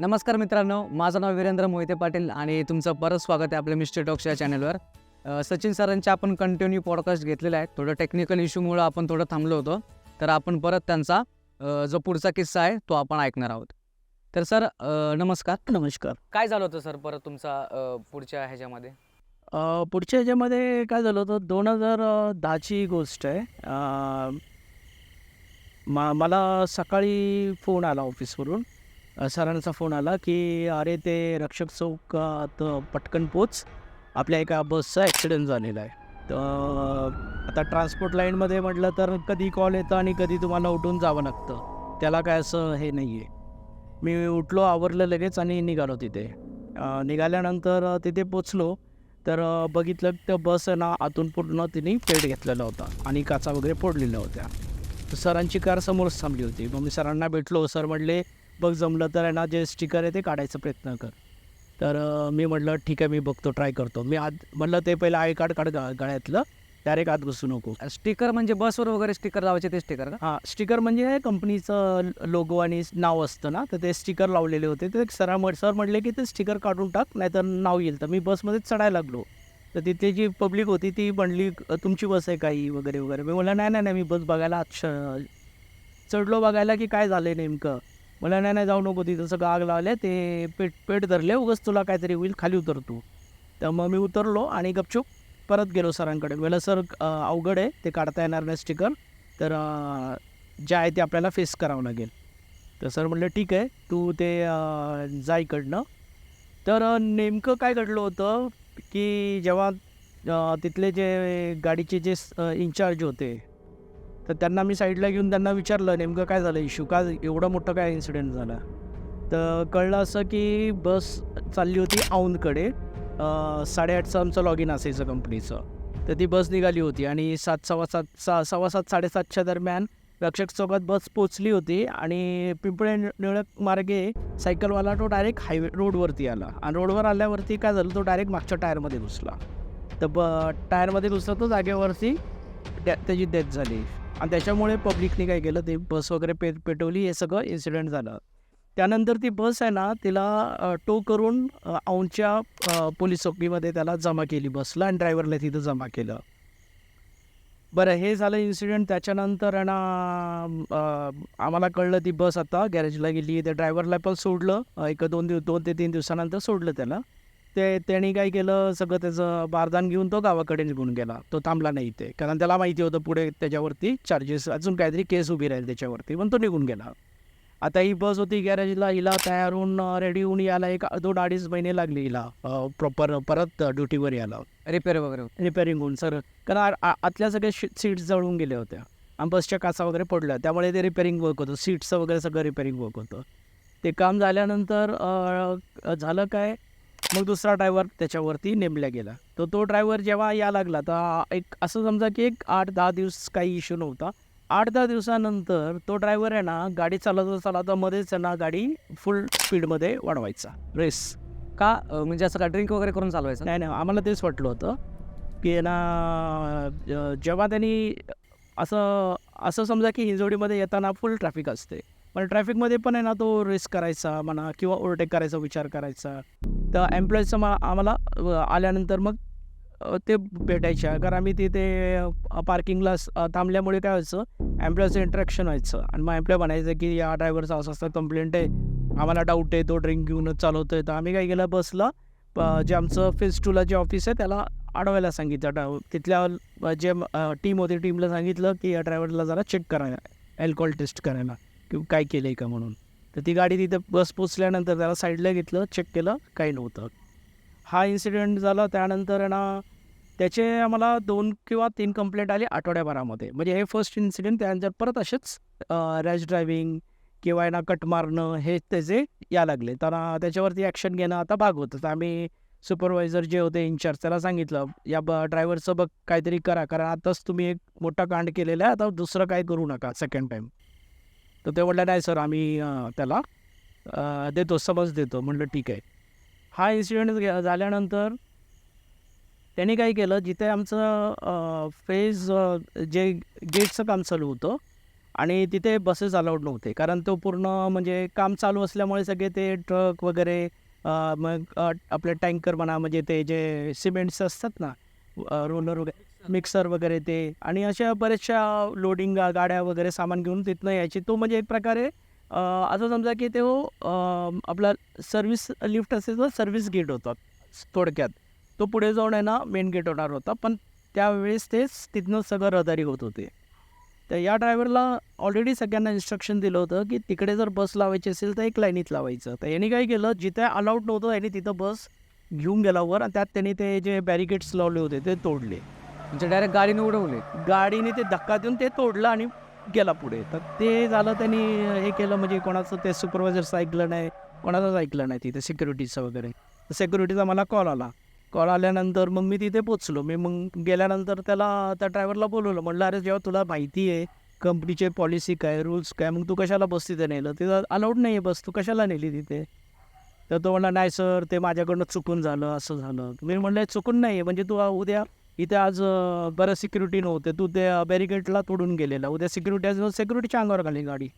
नमस्कार मित्रांनो माझं नाव वीरेंद्र मोहिते पाटील आणि तुमचं परत स्वागत आहे आपल्या मिस्टर टॉक्स या चॅनलवर. सचिन सरांचे आपण कंटिन्यू पॉडकास्ट घेतलेला आहे. थोडं टेक्निकल इश्यूमुळं आपण थोडं थांबलो होतो. तर आपण परत त्यांचा जो पुढचा किस्सा आहे तो आपण ऐकणार आहोत. तर सर नमस्कार. नमस्कार. काय झालं होतं सर परत तुमचा पुढच्या ह्याच्यामध्ये? पुढच्या ह्याच्यामध्ये काय झालं होतं दोन हजार दहाची गोष्ट आहे. मा मला सकाळी फोन आला ऑफिसवरून सरांचा फोन आला की अरे ते रक्षक चौकात पटकन पोच. आपल्या एका बसचा ॲक्सिडेंट झालेला आहे. तर आता ट्रान्सपोर्ट लाईनमध्ये म्हटलं तर कधी कॉल येतं आणि कधी तुम्हाला उठून जावं लागतं. त्याला काय असं हे नाही आहे मी उठलो आवरलं लगेच आणि निघालो तिथे. निघाल्यानंतर तिथे पोचलो. तर बघितलं तर बस आहे ना आतून पूर्ण तिने पेट घेतलेला होता आणि काचा वगैरे फोडलेल्या होत्या. तर सरांची कार समोरच थांबली होती. मग मी सरांना भेटलो. सर म्हटले बघ जमलं तर आहे ना जे स्टिकर आहे ते काढायचा प्रयत्न कर. तर मी म्हटलं ठीक आहे मी बघतो ट्राय करतो. मी आत म्हटलं ते पहिलं आय कार्ड काढ गळ्यातलं डायरेक्ट आत घुसू नको. स्टिकर म्हणजे बसवर वगैरे स्टिकर लावायचे ते स्टिकर का? हां स्टिकर म्हणजे कंपनीचं लोगो आणि नाव असतं ना तर ते स्टिकर लावलेले होते. ते सरा सर म्हटले की ते स्टिकर काढून टाक नाहीतर नाव येईल. तर मी बसमध्ये चढायला लागलो. तर तिथे जी पब्लिक होती ती म्हणली "अ, तुमची बस आहे काही वगैरे वगैरे. मी म्हणलं नाही नाही नाही मी बस बघायला चढलो बघायला की काय झालं नेमकं? मला नाही नाही जाऊ नको तिथं सगळं आग लावले ते पेट पेट धरले उगच तुला काहीतरी होईल खाली उतर तू. तर मग मी उतरलो आणि गपचूप परत गेलो सरांकडे. मला सर अवघड आहे ते काढता येणार नाही स्टिकर तर जे आहे ते आपल्याला फेस करावं लागेल. तर सर म्हटलं ठीक आहे तू ते जा इकडनं. तर नेमकं काय घडलं होतं की जेव्हा तिथले जे गाडीचे जे इन्चार्ज होते तर त्यांना मी साईडला घेऊन त्यांना विचारलं नेमकं काय झालं इश्यू? का एवढं मोठं काय इन्सिडेंट झाला? तर कळलं असं की बस चालली होती औंधकडे. साडेआठचं आमचं लॉग इन असायचं कंपनीचं तर ती बस निघाली होती आणि सात सव्वा सात सा सव्वा सात साडेसातच्या दरम्यान रक्षक चौकात बस पोचली होती आणि पिंपळे निळक मार्गे सायकलवाला तो डायरेक्ट हायवे रोडवरती आला. आणि रोडवर आल्यावरती काय झालं तो डायरेक्ट मागच्या टायरमध्ये घुसला. तर ब टायरमध्ये घुसला तो जागेवरती त्याची डेथ झाली. आणि त्याच्यामुळे पब्लिकने काय केलं ते बस वगैरे पे पेटवली हे सगळं इन्सिडेंट झालं. त्यानंतर ती बस आहे ना तिला टो करून औंच्या पोलीस चौकीमध्ये त्याला जमा केली बसला आणि ड्रायव्हरला तिथं जमा केलं. बरं हे झालं इन्सिडेंट त्याच्यानंतर आहे ना आम्हाला कळलं ती बस आता गॅरेजला गेली त्या ड्रायव्हरला पण सोडलं. एक दोन दिवस दोन ते तीन दिवसानंतर सोडलं त्याला. ते त्यांनी काय केलं सगळं त्याचं बारदान घेऊन तो गावाकडे निघून गेला. तो थांबला नाही ते कारण त्याला माहिती होतं पुढे त्याच्यावरती चार्जेस अजून काहीतरी केस उभी राहील त्याच्यावरती. पण तो निघून गेला. आता ही बस होती गॅरेजला हिला तयार होऊन रेडी होऊन यायला एक दोन अडीच महिने लागले हिला. प्रॉपर परत ड्युटीवर यायला. रिपेअर वगैरे. रिपेअरिंग होऊन सर कारण आतल्या सगळ्या सीट्स जळून गेल्या होत्या. आणि बसच्या काचा वगैरे पडल्या. त्यामुळे ते रिपेअरिंग वर्क होतं. सीट्सचं वगैरे सगळं रिपेअरिंग वर्क होतं. ते काम झाल्यानंतर झालं काय? मग दुसरा ड्रायव्हर त्याच्यावरती नेमला गेला. तर तो ड्रायव्हर जेव्हा या लागला तर एक असं समजा की एक आठ दहा दिवस काही इश्यू नव्हता. आठ दहा दिवसानंतर तो ड्रायव्हर आहे ना गाडी चालवता चालवता मध्येच ना गाडी फुल स्पीडमध्ये वाढवायचा. रेस का? म्हणजे असं का ड्रिंक वगैरे करून चालवायचं? नाही नाही आम्हाला तेच वाटलं होतं की ना जेव्हा त्यांनी असं असं समजा की हिंजवडीमध्ये येताना फुल ट्रॅफिक असते. पण ट्रॅफिकमध्ये पण आहे ना तो रेस करायचा म्हणा किंवा ओव्हरटेक करायचा विचार करायचा. तर एम्प्लॉईजचं मा आम्हाला आल्यानंतर मग ते भेटायच्या. कारण आम्ही तिथे पार्किंगला थांबल्यामुळे काय व्हायचं एम्प्लॉयचं इंटरॅक्शन व्हायचं. आणि मग एम्प्लॉय म्हणायचं की या ड्रायव्हरचा असं असं कंप्लेंट आहे. आम्हाला डाऊट आहे तो ड्रिंक घेऊनच आहे तर आम्ही काय केलं बसला प- जे आमचं फेज टूला जे ऑफिस आहे त्याला अडवायला सांगितलं. ड्रायव्हर तिथल्या जे टीम होती टीमला सांगितलं की या ड्रायव्हरला जरा चेक करायला अल्कोहोल टेस्ट करायला. की काय केलं आहे का म्हणून. तर ती गाडी तिथं बस पोचल्यानंतर त्याला साईडला घेतलं चेक केलं काही नव्हतं. हा इन्सिडेंट झाला त्यानंतर आहे ना त्याचे आम्हाला दोन किंवा तीन कंप्लेंट आली आठवड्याभरामध्ये. म्हणजे हे फर्स्ट इन्सिडेंट त्यानंतर परत असेच रॅश ड्रायव्हिंग किंवा ना कट मारणं हे त्याचे या लागले. तर त्याच्यावरती ॲक्शन घेणं आता भाग होतं. तर आम्ही सुपरवायझर जे होते इन्चार्ज त्याला सांगितलं या ब ड्रायव्हरचं बघ काहीतरी करा. कारण आताच तुम्ही एक मोठा कांड केलेला आहे आता दुसरं काय करू नका सेकंड टाईम तर ते म्हटलं नाही सर आम्ही त्याला देतो समज देतो. म्हटलं ठीक आहे. हा इन्सिडेंट झाल्यानंतर त्यांनी काय केलं जिथे आमचं फेज जे गेटचं काम चालू होतं आणि तिथे बसेस अलाउड नव्हते. कारण तो पूर्ण म्हणजे काम चालू असल्यामुळे सगळे ते ट्रक वगैरे मग आपले टँकर म्हणा म्हणजे ते जे सिमेंट्स असतात ना रोलर वगैरे मिक्सर वगैरे ते आणि अशा बऱ्याचशा लोडिंग गाड्या वगैरे सामान घेऊन तिथनं यायची. तो म्हणजे एक प्रकारे असं समजा की तो हो आपला सर्व्हिस लिफ्ट असेल तर सर्व्हिस गेट होता थोडक्यात. तो पुढे जाऊन आहे ना मेन गेट होणार होता. पण त्यावेळेस तेच तिथनं सगळं रहदारी होत होते. तर या ड्रायव्हरला ऑलरेडी सगळ्यांना इन्स्ट्रक्शन दिलं होतं की तिकडे जर बस लावायची असेल तर एक लाईनीत लावायचं. तर यांनी काय केलं जिथे अलाउड नव्हतं यांनी तिथं बस घेऊन गेला वर आणि त्यात त्यांनी ते जे बॅरिकेड्स लावले होते ते तोडले. म्हणजे डायरेक्ट गाडीने उडवले. गाडीने ते धक्का देऊन ते तोडलं आणि गेला पुढे. तर ते झालं त्यांनी हे केलं म्हणजे कोणाचं ते सुपरवायझरचं ऐकलं नाही कोणाचंच ऐकलं नाही तिथे सिक्युरिटीचं वगैरे. तर सिक्युरिटीचा मला कॉल आला. कॉल आल्यानंतर मग मी तिथे पोचलो. मी मग गेल्यानंतर त्याला त्या ड्रायव्हरला बोलवलं. म्हणलं अरे जेव्हा तुला माहिती आहे कंपनीचे पॉलिसी काय रूल्स काय मग तू कशाला बस तिथे नेलं? तिथं अलाउड नाही आहे बस. तू कशाला नेली तिथे? तर तो म्हणला नाही सर ते माझ्याकडनं चुकून झालं असं झालं. मी म्हणलं चुकून नाही आहे म्हणजे तू उद्या इथे आज बरं सिक्युरिटी नव्हते. तू ते बॅरिकेडला तोडून गेलेला. उद्या सिक्युरिटी आज सिक्युरिटीच्या अंगावर घाली गाडी.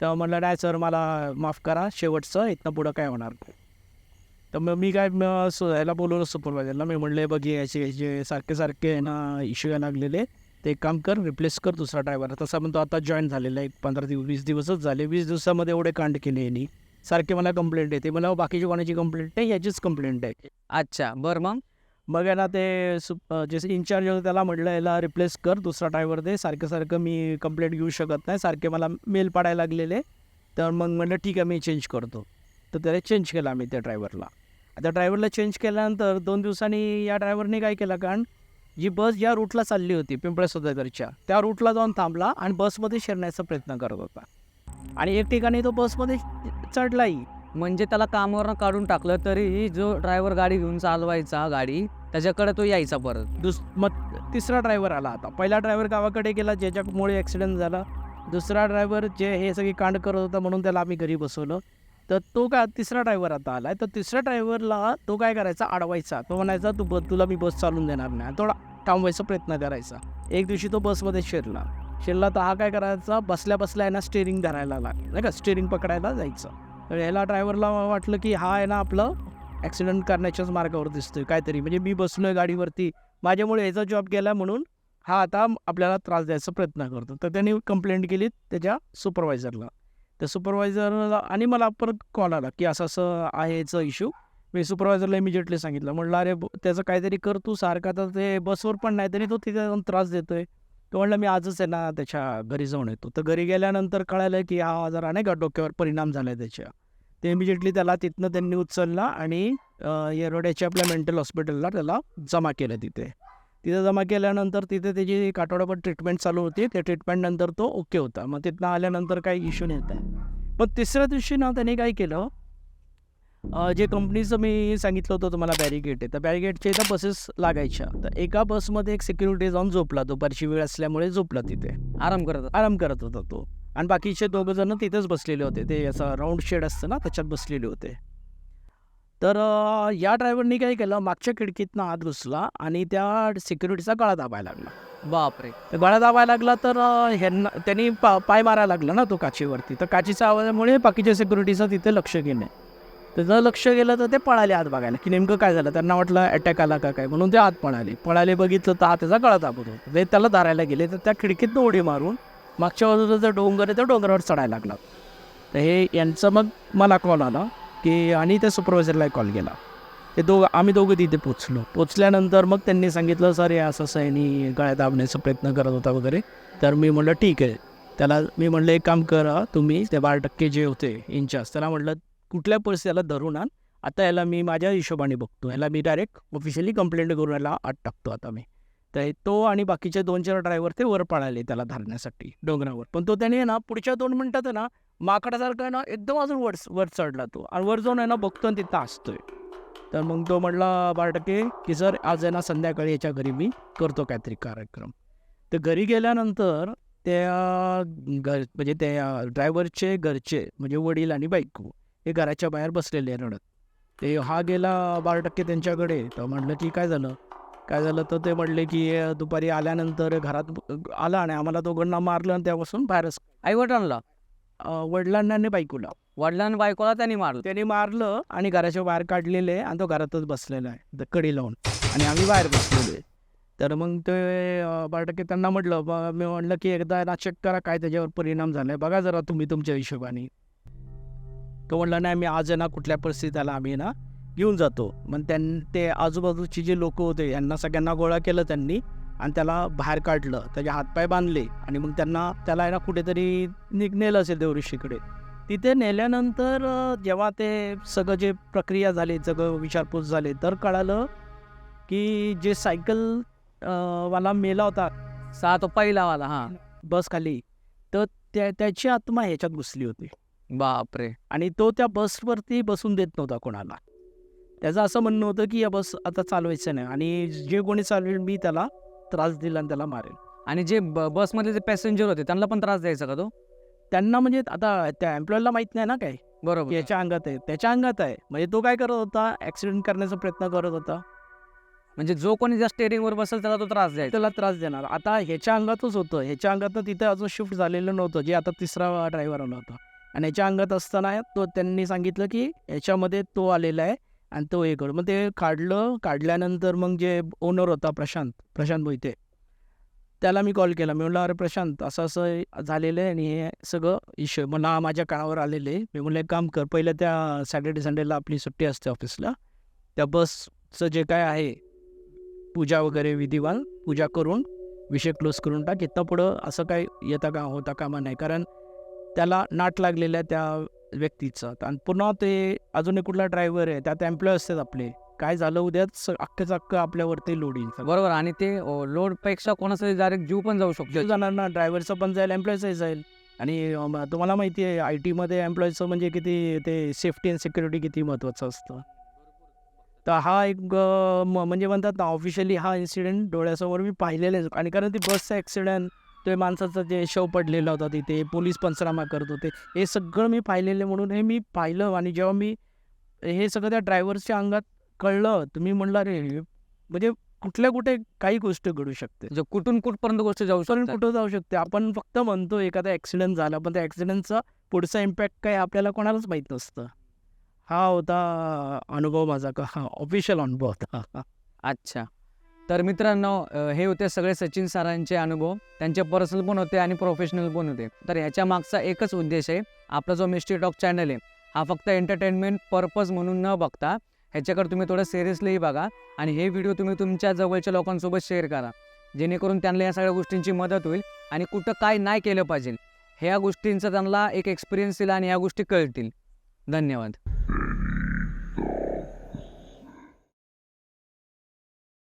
तर म्हणलं नाही सर मला माफ करा. शेवटचं इथनं पुढं काय होणार? तर मग मी काय म याला बोलवलं सुपरवायझरला मी म्हणले बघ याचे याचे सारखे सारखे आहे ना इश्यू यायला लागलेले. ते एक काम कर रिप्लेस कर दुसरा ड्रायव्हर तसा पण तो आता जॉईन झालेला आहे एक पंधरा दिवस वीस दिवसच झाले. वीस दिवसामध्ये एवढे कांड केले यांनी. सारखे मला कंप्लेंट येते मला बाकीची कोणाची कंप्लेंट नाही याचीच कंप्लेंट आहे. अच्छा बरं मग? मग आहे ना ते सुप जे इन्चार्ज होतं त्याला म्हटलं याला रिप्लेस कर दुसरा ड्रायव्हर दे सारखं सारखं मी कंप्लेंट घेऊ शकत नाही सारखे मला मेल पाडायला लागलेले. तर मग म्हणलं ठीक आहे मी चेंज करतो. तर त्याला चेंज केला आम्ही त्या ड्रायव्हरला आता ड्रायव्हरला चेंज केल्यानंतर दोन दिवसांनी या ड्रायव्हरने काय केलं कारण जी बस ज्या रूटला चालली होती पिंपळे सुधागरच्या त्या रूटला जाऊन थांबला आणि बसमध्ये शिरण्याचा प्रयत्न करत होता. आणि एक ठिकाणी तो बसमध्ये चढलाही. म्हणजे त्याला कामावरनं काढून टाकलं तरी जो ड्रायव्हर गाडी घेऊन चालवायचा गाडी त्याच्याकडे तो यायचा परत. दुस मग तिसरा ड्रायव्हर आला आता. पहिला ड्रायव्हर गावाकडे गेला ज्याच्यामुळे ॲक्सिडेंट झाला. दुसरा ड्रायव्हर जे हे सगळी कांड करत होता म्हणून त्याला आम्ही घरी बसवलं. तर तो का तिसरा ड्रायव्हर आता आला तर तिसऱ्या ड्रायव्हरला तो काय करायचा? अडवायचा. तो म्हणायचा तू बस तुला मी बस चालून देणार नाही. थोडा थांबवायचा प्रयत्न करायचा. एक दिवशी तो बसमध्ये शिरला. शिरला तर हा काय करायचा? बसल्या बसल्या आहे ना स्टेअरिंग धरायला लागला. नाही का? स्टेरिंग पकडायला जायचं. तर ह्याला ड्रायव्हरला वाटलं की हा आहे ना आपलं ॲक्सिडेंट करण्याच्याच मार्गावर दिसतोय काहीतरी. म्हणजे मी बसलोय गाडीवरती माझ्यामुळे याचा जॉब गेला म्हणून हा आता आपल्याला त्रास द्यायचा प्रयत्न करतो. तर त्यांनी कंप्लेंट केली त्याच्या सुपरवायझरला त्या सुपरवायझरला आणि मला परत कॉल आला की असं असं आहे याचं इश्यू मी सुपरवायझरला इमिजिएटली सांगितलं. म्हटलं अरे त्याचं काहीतरी कर तू सारखा तर ते बसवर पण नाही तरी तो तिथे जाऊन त्रास देतोय. तो म्हणलं मी आजच आहे ना त्याच्या घरी जाऊन येतो. तर घरी गेल्यानंतर कळालं की हा जरा नाही का डोक्यावर परिणाम झाला आहे त्याच्या. ते इमिजिएटली त्याला तिथनं त्यांनी उचलला आणि येरोड्याच्या आपल्या मेंटल हॉस्पिटलला त्याला जमा केलं तिथे. तिथे जमा केल्यानंतर तिथे त्याची एक आठवडाभर ट्रीटमेंट चालू होती. त्या ट्रीटमेंटनंतर तो ओके होता. मग तिथनं आल्यानंतर काही इश्यू नाही येत पण तिसऱ्या दिवशी ना त्याने काय केलं? जे कंपनीचं मी सांगितलं होतं तुम्हाला बॅरिगेट आहे. तर बॅरिगेटच्या इथं बसेस लागायच्या. तर एका बसमध्ये एक सिक्युरिटी जाऊन झोपला. दुपारची वेळ असल्यामुळे झोपला तिथे. आराम करत आराम करत होता तो. आणि बाकीचे दोघं जण तिथेच बसलेले होते. ते असं राऊंड शेड असतं ना त्याच्यात बसलेले होते. तर या ड्रायव्हरनी काय केलं मागच्या खिडकीतनं आत घुसला आणि त्या सिक्युरिटीचा गळा दाबायला लागला. बापरे. तर गळा दाबायला लागला तर ह्यांना त्यांनी पा पाय मारायला लागला ना तो काचीवरती. तर काचीच्या आवाजामुळे बाकीच्या सिक्युरिटीचं तिथे लक्ष गेलं. तर जर लक्ष गेलं तर ते पळाले आत बघायला की नेमकं काय झालं? त्यांना वाटलं अटॅक आला का काय? म्हणून ते आत पळाले. पळाले बघितलं तर त्याचा गळा दाबत होता. ते त्याला दारायला गेले तर त्या खिडकीतनं उडी मारून मागच्या बाजूचा जो डोंगर आहे त्या डोंगरावर चढायला लागला. तर हे यांचं मग मला कॉल आला की आणि त्या सुपरवायझरला कॉल केला ते दोघं आम्ही दोघं तिथे पोचलो. पोचल्यानंतर मग त्यांनी सांगितलं सर हे असं असं यांनी गळ्या दाबण्याचा प्रयत्न करत होता वगैरे. तर मी म्हटलं ठीक आहे. त्याला मी म्हटलं एक काम करा तुम्ही ते बारा टक्के जे होते इंचार्ज त्याला म्हटलं कुठल्या परिस्थितीला धरून आण. आता याला मी माझ्या हिशोबाने बघतो. याला मी डायरेक्ट ऑफिशियली कंप्लेंट करून याला आत टाकतो आता मी. तर तो आणि बाकीचे दोन चार ड्रायव्हर ते वर पळाले त्याला धरण्यासाठी डोंगरावर. पण तो त्याने ना पुढच्या दोन मिनिटात ना माकडासारखा आहे ना एकदम अजून वर वर चढला तो. आणि वर जाऊन आहे ना बघतो आणि तिथं असतोय तर मग तो म्हटला बारा टक्के की सर आज आहे ना संध्याकाळी याच्या घरी मी करतो काहीतरी कार्यक्रम. तर घरी गेल्यानंतर त्या घर म्हणजे त्या ड्रायव्हरचे घरचे म्हणजे वडील आणि बायको हे घराच्या बाहेर बसलेले रडत. ते हा गेला बारा टक्के त्यांच्याकडे. तर म्हटलं की काय झालं. काय झालं तर ते म्हणले की दुपारी आल्यानंतर घरात आला आणि आम्हाला दोघांना मारलं आणि त्यापासून बाहेरच आई वडिलांना? वडिलांना आणि बायकोला. वडिलांना बायकोला त्यांनी मारलं? त्याने मारलं आणि घराच्या बाहेर काढलेले आणि तो घरातच बसलेला आहे कडी लावून. आणि आम्ही बाहेर बसलेलो आहे. तर मग ते बाटके त्यांना म्हटलं मी म्हटलं की एकदा ना चेक करा काय त्याच्यावर परिणाम झालाय. बघा जरा तुम्ही तुमच्या हिशोबाने. तो म्हटला नाही मी आज ना कुठल्या परिस्थितीला आम्ही ना घेऊन जातो. मग त्यां ते आजूबाजूचे जे लोक होते यांना सगळ्यांना गोळा केलं त्यांनी आणि त्याला बाहेर काढलं. त्याचे हातपाय बांधले आणि मग त्यांना त्याला ना कुठेतरी निघ नेलं असेल देवऋषीकडे. तिथे नेल्यानंतर जेव्हा ते सगळं जे प्रक्रिया झाली सगळं विचारपूस झाले तर कळालं की जे सायकल वाला मेला होता. सा तो पहिला वाला हा. बस खाली तर त्या त्याची आत्मा ह्याच्यात घुसली होती. बापरे. आणि तो त्या बसवरती बसून देत नव्हता कोणाला. त्याचं असं म्हणणं होतं की या बस आता चालवायचं नाही. आणि जे कोणी चालवेल मी त्याला त्रास दिला आणि त्याला मारेल. आणि जे ब- बसमध्ये जे पॅसेंजर होते त्यांना पण त्रास द्यायचा का तो? त्यांना म्हणजे आता त्या एम्प्लॉयला माहीत नाही ना काय बरोबर. याच्या अंगात आहे. त्याच्या अंगात आहे. म्हणजे तो काय करत होता? ऍक्सिडेंट करण्याचा प्रयत्न करत होता. म्हणजे जो कोणी ज्या स्टेअरिंग वर बसेल त्याला तो त्रास द्यायचा. त्याला त्रास देणार. आता ह्याच्या अंगातच होतं. ह्याच्या अंगात तिथे अजून शिफ्ट झालेलं नव्हतं जे आता तिसरा ड्रायव्हर आला होता. आणि याच्या अंगात असताना तो त्यांनी सांगितलं की याच्यामध्ये तो आलेला आहे. आणि तो हे करू. मग ते काढलं काढल्यानंतर मग जे ओनर होता प्रशांत प्रशांत मोहिते त्याला मी कॉल केला. मी म्हणलं अरे प्रशांत असं असं झालेलं आहे आणि हे सगळं इश्यू मला माझ्या कानावर आलेले मी म्हणलं एक काम कर पहिलं त्या सॅटर्डे संडेला आपली सुट्टी असते ऑफिसला त्या बसचं जे काय आहे पूजा वगैरे विधिवान पूजा करून विषय क्लोज करून टाक. इथं पुढं असं काय येता का होता कामा नाही. कारण त्याला नाट लागलेल्या त्या व्यक्तीचं. आणि पुन्हा ते अजून एक कुठला ड्रायव्हर आहे त्यात एम्प्लॉय असतात आपले. काय झालं उद्याच अख्खंच अख्खं आपल्यावरती लोड येईल. बरोबर. आणि ते लोडपेक्षा कोणाचा डायरेक्ट जीव पण जाऊ शकतो. जाणार ना. ड्रायव्हरचं पण जाईल एम्प्लॉयचं जाईल. आणि तुम्हाला माहिती आहे आय टीमध्ये एम्प्लॉयचं म्हणजे किती ते सेफ्टी अँड सिक्युरिटी किती महत्त्वाचं असतं. तर हा एक म्हणजे म्हणतात ना ऑफिशियली हा इन्सिडेंट डोळ्यासमोर मी पाहिलेला आहे. आणि कारण ती बसचा ॲक्सिडेंट ते माणसाचं जे शव पडलेला होता तिथे पोलीस पंचनामा करत होते. हे सगळं मी पाहिलेलं म्हणून हे मी पाहिलं आणि जेव्हा मी हे सगळं त्या ड्रायव्हरच्या अंगात कळलं तुम्ही म्हणलं अरे हे म्हणजे कुठल्या कुठे काही गोष्ट घडू शकते. म्हणजे कुठून कुठपर्यंत गोष्ट जाऊ पण शकतात? कुठं जाऊ शकते? आपण फक्त म्हणतो एखादा ॲक्सिडेंट झाला पण त्या ॲक्सिडेंटचा पुढचा इम्पॅक्ट काय आपल्याला कोणालाच माहीत नसतं. हा होता अनुभव माझा का? हा ऑफिशियल अनुभव होता. अच्छा. तर मित्रांनो हे होते सगळे सचिन सरांचे अनुभव. त्यांचे पर्सनल पण होते आणि प्रोफेशनल पण होते. तर ह्याच्या मागचा एकच उद्देश आहे आपला जो मिस्ट्री टॉक चॅनल आहे हा फक्त एंटरटेनमेंट पर्पज म्हणून न बघता ह्याच्याकडे तुम्ही थोडं सिरियसलीही बघा आणि हे व्हिडिओ तुम्ही तुमच्या जवळच्या लोकांसोबत शेअर करा. जेणेकरून त्यांना या सगळ्या गोष्टींची मदत होईल आणि कुठं काय नाही केलं पाहिजे. ह्या गोष्टींचा त्यांना एक एक्सपिरियन्स येईल आणि ह्या गोष्टी कळतील. धन्यवाद.